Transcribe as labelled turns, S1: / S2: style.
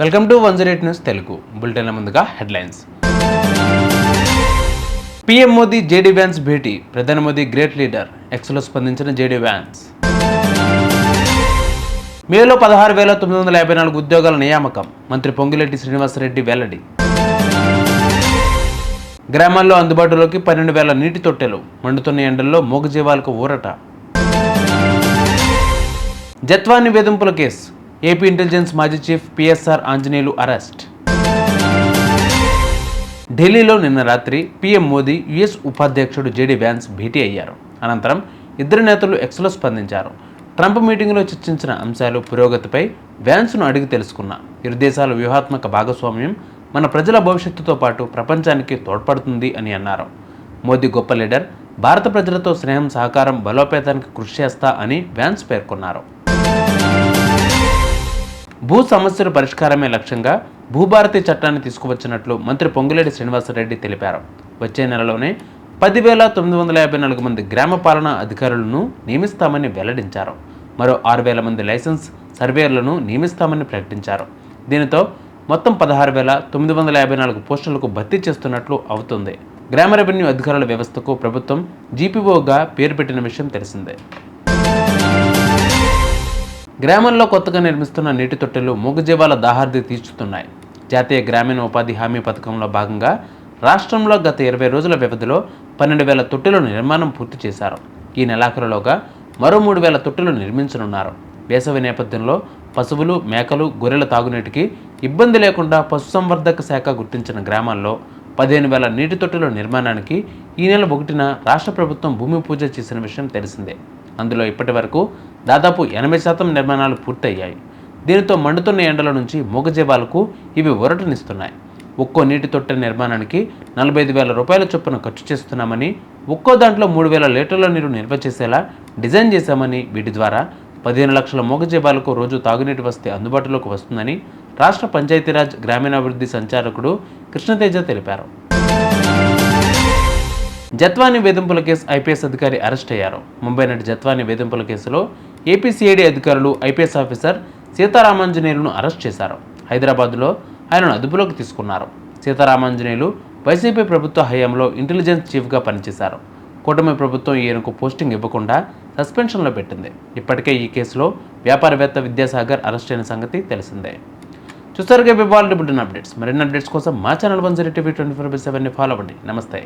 S1: Welcome to one zero eight news Telugu. బులెటిన్ల ముందుగా headlines. PM Modi JD Vance భేటీ. ప్రధాని Modi great leader. ఎక్స్లో స్పందించిన JD Vance. మేలో పదహారు వేల తొమ్మిది వందల యాభై నాలుగు ఉద్యోగాల నియామకం. మంత్రి పొంగిరెడ్డి శ్రీనివాసరెడ్డి వెల్లడి. గ్రామాల్లో అందుబాటులోకి పన్నెండు వేల నీటి తొట్టెలు. మండుతున్న ఎండల్లో మూగజీవాలకు ఊరట. జత్వాని వేధింపుల కేసు. ఏపీ ఇంటెలిజెన్స్ మాజీ చీఫ్ పిఎస్ఆర్ ఆంజనేయులు అరెస్ట్. ఢిల్లీలో నిన్న రాత్రి పీఎం మోదీ యుఎస్ ఉపాధ్యక్షుడు జేడీ వ్యాన్స్ భేటీ అయ్యారు. అనంతరం ఇద్దరు నేతలు ఎక్స్లో స్పందించారు. ట్రంప్ మీటింగ్లో చర్చించిన అంశాలు పురోగతిపై వ్యాన్స్ను అడిగి తెలుసుకున్న. ఇరు దేశాల వ్యూహాత్మక భాగస్వామ్యం మన ప్రజల భవిష్యత్తుతో పాటు ప్రపంచానికి తోడ్పడుతుంది అని అన్నారు. మోదీ గొప్ప లీడర్ భారత ప్రజలతో స్నేహం సహకారం బలోపేతానికి కృషి చేస్తా అని వ్యాన్స్ పేర్కొన్నారు. భూ సమస్యల పరిష్కారమే లక్ష్యంగా భూభారతి చట్టాన్ని తీసుకువచ్చినట్లు మంత్రి పొంగులేటి శ్రీనివాసరెడ్డి తెలిపారు. వచ్చే నెలలోనే పదివేల తొమ్మిది వందల యాభై నాలుగు మంది గ్రామ పాలనా అధికారులను నియమిస్తామని వెల్లడించారు. మరో ఆరు వేల మంది లైసెన్స్ సర్వేయర్లను నియమిస్తామని ప్రకటించారు. దీనితో మొత్తం పదహారు వేల తొమ్మిది వందల యాభై నాలుగు పోస్టులకు భర్తీ చేస్తున్నట్లు అవుతుంది. గ్రామ రెవెన్యూ అధికారుల వ్యవస్థకు ప్రభుత్వం జీపీఓగా పేరు పెట్టిన విషయం తెలిసిందే. గ్రామంలో కొత్తగా నిర్మిస్తున్న నీటి తొట్టెలు మూగజీవాల దాహార్ది తీర్చుతున్నాయి. జాతీయ గ్రామీణ ఉపాధి హామీ పథకంలో భాగంగా రాష్ట్రంలో గత ఇరవై రోజుల వ్యవధిలో పన్నెండు వేల తొట్టెల నిర్మాణం పూర్తి చేశారు. ఈ నెలాఖరులోగా మరో మూడు వేల తొట్టెలు నిర్మించనున్నారు. వేసవి నేపథ్యంలో పశువులు మేకలు గొర్రెల తాగునీటికి ఇబ్బంది లేకుండా పశుసంవర్ధక శాఖ గుర్తించిన గ్రామాల్లో పదిహేను వేల నీటి తొట్టెల నిర్మాణానికి ఈ నెల ఒకటిన రాష్ట్ర ప్రభుత్వం భూమి పూజ చేసిన విషయం తెలిసిందే. అందులో ఇప్పటి వరకు దాదాపు ఎనభై శాతం నిర్మాణాలు పూర్తయ్యాయి. దీనితో మండుతున్న ఎండల నుంచి మూగజీవాలకు ఇవి ఒరటనిస్తున్నాయి ఒక్కో నీటి తొట్టె నిర్మాణానికి నలభై ఐదు వేల రూపాయల చొప్పున ఖర్చు చేస్తున్నామని ఒక్కో దాంట్లో మూడు వేల లీటర్ల నీరు నిల్వ చేసేలా డిజైన్ చేశామని వీటి ద్వారా పదిహేను లక్షల మూగజీవాలకు రోజు తాగునీటి వస్తే అందుబాటులోకి వస్తుందని రాష్ట్ర పంచాయతీరాజ్ గ్రామీణాభివృద్ధి సంచాలకుడు కృష్ణతేజ తెలిపారు. జత్వాని వేధింపుల కేసు ఐపీఎస్ అధికారి అరెస్ట్ అయ్యారు. ముంబై నటి జత్వాని వేధింపుల కేసులో ఏపీసీఐడి అధికారులు ఐపీఎస్ ఆఫీసర్ సీతారామాంజనేయులను అరెస్ట్ చేశారు. హైదరాబాద్లో ఆయనను అదుపులోకి తీసుకున్నారు. సీతారామాంజనేయులు వైసీపీ ప్రభుత్వ హయాంలో ఇంటెలిజెన్స్ చీఫ్గా పనిచేశారు. కూటమి ప్రభుత్వం ఈయనకు పోస్టింగ్ ఇవ్వకుండా సస్పెన్షన్లో పెట్టింది. ఇప్పటికే ఈ కేసులో వ్యాపారవేత్త విద్యాసాగర్ అరెస్ట్ అయిన సంగతి తెలిసిందే. చూస్తారుగా ఇవాళ బుల్టన్ అప్డేట్స్. మరిన్ని అప్డేట్స్ కోసం మా channel one zero TV twenty four by సెవెన్ని follow అవ్వండి. నమస్తే.